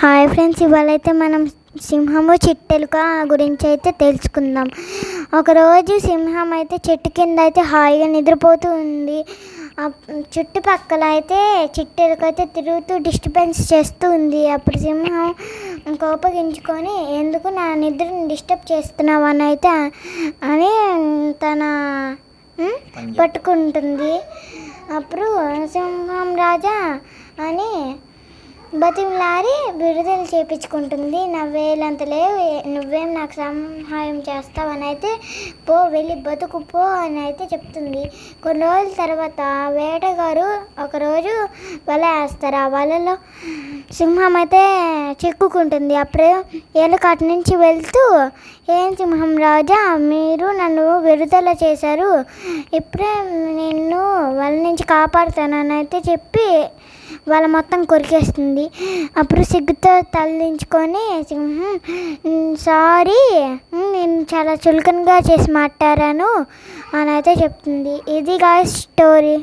Hi friends ఇవాళ అయితే మనం సింహము చిట్టెలుక గురించి అయితే తెలుసుకుందాం. ఒకరోజు సింహం అయితే చెట్టు కింద అయితే హాయిగా నిద్రపోతూ ఉంది. చుట్టుపక్కల అయితే చిట్టెలుక అయితే తిరుగుతూ డిస్టర్బెన్స్ చేస్తూ ఉంది. అప్పుడు సింహం కోపగించుకొని ఎందుకు నా నిద్రని డిస్టర్బ్ చేస్తున్నావు అని అయితే అని తన పట్టుకుంటుంది. అప్పుడు సింహం రాజా అని బతిమలారి విడుదల చేపించుకుంటుంది. నా వేలంత లేవు నువ్వేం నాకు సహాయం చేస్తావని అయితే పో వెళ్ళి బతుకు పో అని అయితే చెప్తుంది. కొన్ని రోజుల తర్వాత వేటగారు ఒకరోజు వల వేస్తారు. ఆ వలలో సింహం అయితే చిక్కుకుంటుంది అప్పుడే ఏలకాటు నుంచి వెళ్తూ ఏం సింహం రాజా మీరు నన్ను విడుదల చేశారు. ఇప్పుడే నిన్ను వల నుంచి కాపాడుతానని అయితే చెప్పి వాళ్ళ మొత్తం కొరికేస్తుంది. అప్పుడు సిగ్గుతో తలదించుకొని సింహం సారీ నేను చాలా చులకనగా చేసి మాట్లాడాను అని అయితే చెప్తుంది. ఇది గా స్టోరీ